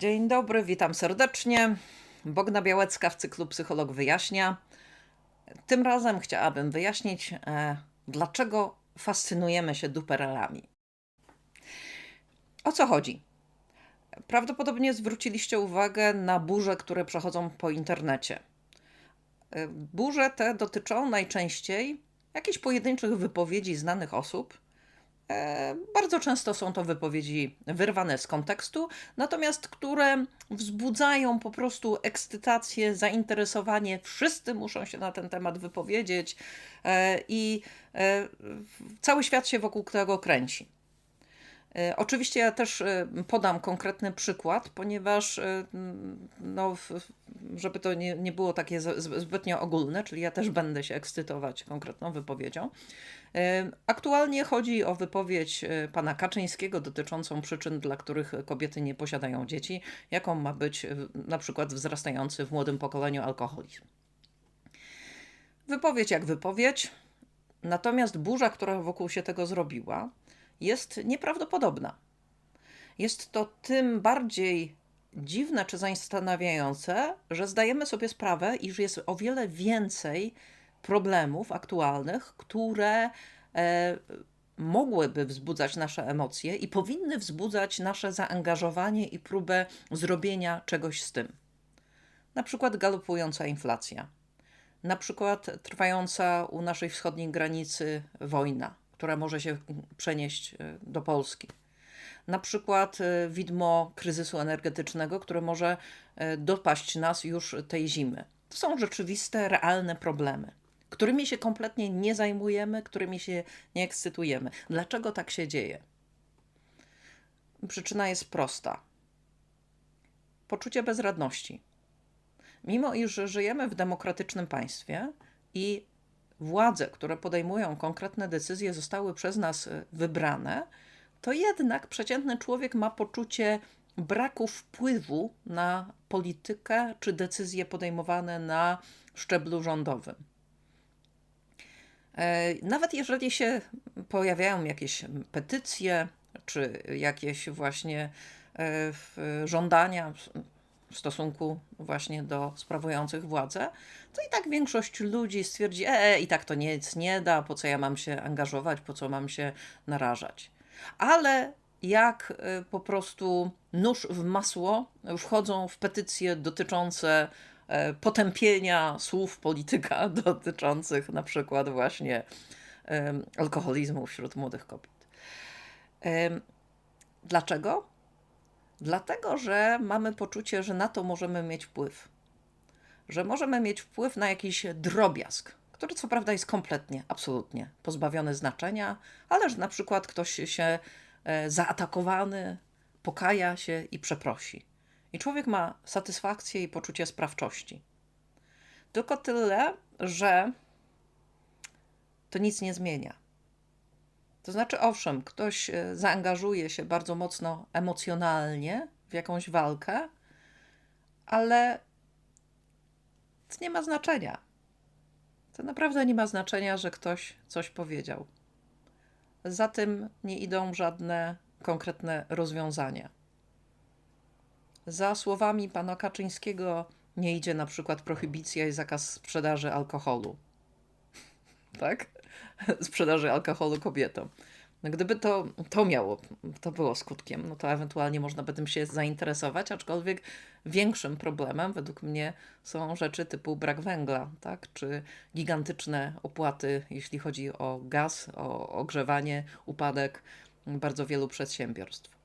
Dzień dobry, witam serdecznie. Bogna Białecka w cyklu Psycholog wyjaśnia. Tym razem chciałabym wyjaśnić, e, dlaczego fascynujemy się duperelami. O co chodzi? Prawdopodobnie zwróciliście uwagę na burze, które przechodzą po internecie. E, Burze te dotyczą najczęściej jakichś pojedynczych wypowiedzi znanych osób. E, Bardzo często są to wypowiedzi wyrwane z kontekstu, natomiast które wzbudzają po prostu ekscytację, zainteresowanie. Wszyscy muszą się na ten temat wypowiedzieć e, i e, cały świat się wokół tego kręci. E, Oczywiście ja też e, podam konkretny przykład, ponieważ e, no, żeby to nie, nie było takie zbytnio ogólne, czyli ja też będę się ekscytować konkretną wypowiedzią. Aktualnie chodzi o wypowiedź pana Kaczyńskiego dotyczącą przyczyn, dla których kobiety nie posiadają dzieci, jaką ma być na przykład wzrastający w młodym pokoleniu alkoholizm. Wypowiedź jak wypowiedź, natomiast burza, która wokół się tego zrobiła, jest nieprawdopodobna. Jest to tym bardziej dziwne czy zastanawiające, że zdajemy sobie sprawę, iż jest o wiele więcej problemów aktualnych, które e, mogłyby wzbudzać nasze emocje i powinny wzbudzać nasze zaangażowanie i próbę zrobienia czegoś z tym. Na przykład galopująca inflacja, na przykład trwająca u naszej wschodniej granicy wojna, która może się przenieść e, do Polski. Na przykład e, widmo kryzysu energetycznego, które może e, dopaść nas już tej zimy. To są rzeczywiste, realne problemy, którymi się kompletnie nie zajmujemy, którymi się nie ekscytujemy. Dlaczego tak się dzieje? Przyczyna jest prosta. Poczucie bezradności. Mimo iż żyjemy w demokratycznym państwie i władze, które podejmują konkretne decyzje, zostały przez nas y, wybrane, to jednak przeciętny człowiek ma poczucie braku wpływu na politykę czy decyzje podejmowane na szczeblu rządowym. E, Nawet jeżeli się pojawiają jakieś petycje, czy jakieś właśnie e, żądania w- stosunku właśnie do sprawujących władzę, to i tak większość ludzi stwierdzi, e, i tak to nic nie da, po co ja mam się angażować, po co mam się narażać. Ale jak y, po prostu nóż w masło wchodzą w petycje dotyczące e, potępienia słów polityka dotyczących na przykład właśnie alkoholizmu wśród młodych kobiet. Dlaczego? Dlatego, że mamy poczucie, że na to możemy mieć wpływ. Że możemy mieć wpływ na jakiś drobiazg, który co prawda jest kompletnie, absolutnie pozbawiony znaczenia, ale że na przykład ktoś się e, zaatakowany pokaja się i przeprosi. I człowiek ma satysfakcję i poczucie sprawczości. Tylko tyle, że to nic nie zmienia. To znaczy, owszem, ktoś e, zaangażuje się bardzo mocno emocjonalnie w jakąś walkę, ale to nie ma znaczenia. To naprawdę nie ma znaczenia, że ktoś coś powiedział. Za tym nie idą żadne konkretne rozwiązania. Za słowami pana Kaczyńskiego nie idzie na przykład prohibicja i zakaz sprzedaży alkoholu. Tak? Sprzedaży alkoholu kobietom. No gdyby to, to miało, to było skutkiem, no to ewentualnie można by tym się zainteresować, aczkolwiek większym problemem według mnie są rzeczy typu brak węgla, tak? czy gigantyczne opłaty, jeśli chodzi o gaz, o ogrzewanie, upadek bardzo wielu przedsiębiorstw.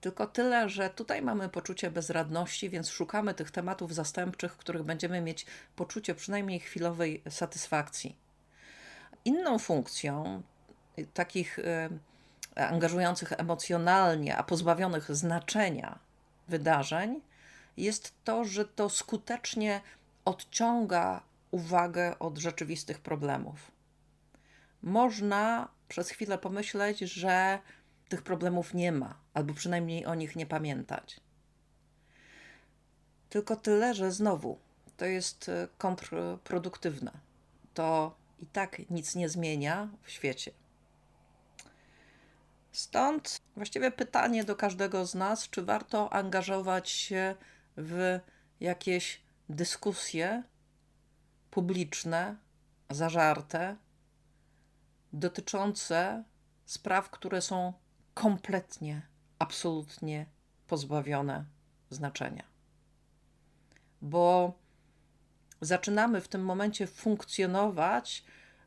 Tylko tyle, że tutaj mamy poczucie bezradności, więc szukamy tych tematów zastępczych, których będziemy mieć poczucie przynajmniej chwilowej satysfakcji. Inną funkcją y, takich y, angażujących emocjonalnie, a pozbawionych znaczenia wydarzeń jest to, że to skutecznie odciąga uwagę od rzeczywistych problemów. Można przez chwilę pomyśleć, że tych problemów nie ma, albo przynajmniej o nich nie pamiętać. Tylko tyle, że znowu to jest y, kontrproduktywne. To i tak nic nie zmienia w świecie. Stąd właściwie pytanie do każdego z nas, czy warto angażować się w jakieś dyskusje publiczne, zażarte, dotyczące spraw, które są kompletnie, absolutnie pozbawione znaczenia. Bo zaczynamy w tym momencie funkcjonować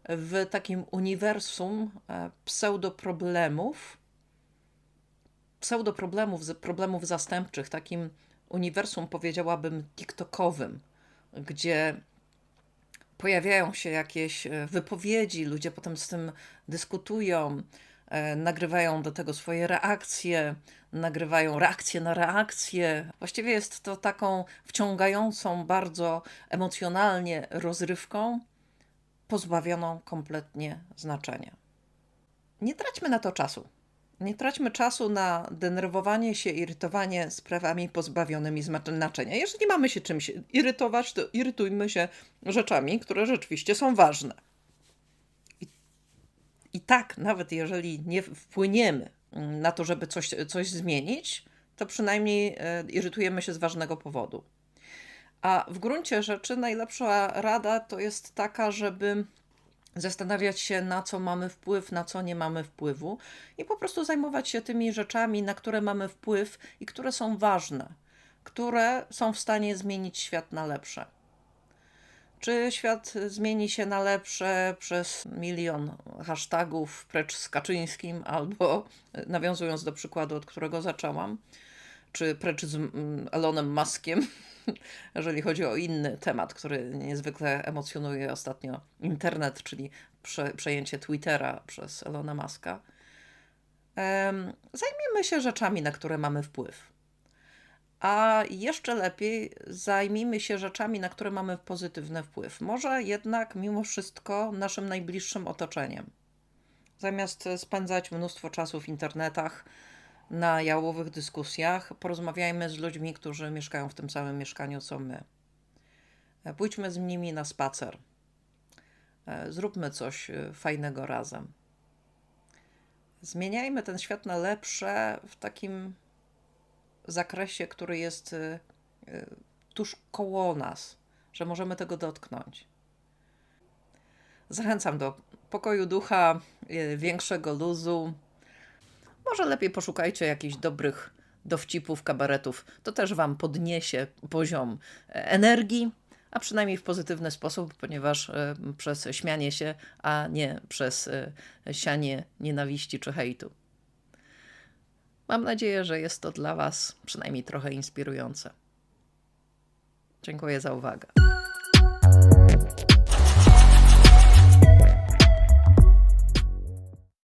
w takim uniwersum e, pseudoproblemów, pseudoproblemów, problemów zastępczych, takim uniwersum, powiedziałabym, TikTokowym, gdzie pojawiają się jakieś e, wypowiedzi, ludzie potem z tym dyskutują, nagrywają do tego swoje reakcje, nagrywają reakcje na reakcje. Właściwie jest to taką wciągającą bardzo emocjonalnie rozrywką, pozbawioną kompletnie znaczenia. Nie traćmy na to czasu. Nie traćmy czasu na denerwowanie się, irytowanie sprawami pozbawionymi znaczenia. Jeżeli mamy się czymś irytować, to irytujmy się rzeczami, które rzeczywiście są ważne. I, tak, nawet jeżeli nie wpłyniemy mm, na to, żeby coś, coś zmienić, to przynajmniej e, irytujemy się z ważnego powodu. A w gruncie rzeczy najlepsza rada to jest taka, żeby zastanawiać się, na co mamy wpływ, na co nie mamy wpływu, i po prostu zajmować się tymi rzeczami, na które mamy wpływ i które są ważne, które są w stanie zmienić świat na lepsze. Czy świat zmieni się na lepsze przez milion hashtagów precz z Kaczyńskim, albo nawiązując do przykładu, od którego zaczęłam, czy precz z mm, Elonem Muskiem, jeżeli chodzi o inny temat, który niezwykle emocjonuje ostatnio internet, czyli prze, przejęcie Twittera przez Elona Muska. Zajmijmy się rzeczami, na które mamy wpływ. A jeszcze lepiej zajmijmy się rzeczami, na które mamy pozytywny wpływ. Może jednak mimo wszystko naszym najbliższym otoczeniem. Zamiast spędzać mnóstwo czasu w internetach, na jałowych dyskusjach, porozmawiajmy z ludźmi, którzy mieszkają w tym samym mieszkaniu co my. Pójdźmy z nimi na spacer. Zróbmy coś fajnego razem. Zmieniajmy ten świat na lepsze w takim zakresie, który jest e, e, tuż koło nas, że możemy tego dotknąć. Zachęcam do pokoju ducha, e, większego luzu. Może lepiej poszukajcie jakichś dobrych dowcipów, kabaretów. To też Wam podniesie poziom e, energii, a przynajmniej w pozytywny sposób, ponieważ e, przez śmianie się, a nie przez e, sianie nienawiści czy hejtu. Mam nadzieję, że jest to dla Was przynajmniej trochę inspirujące. Dziękuję za uwagę.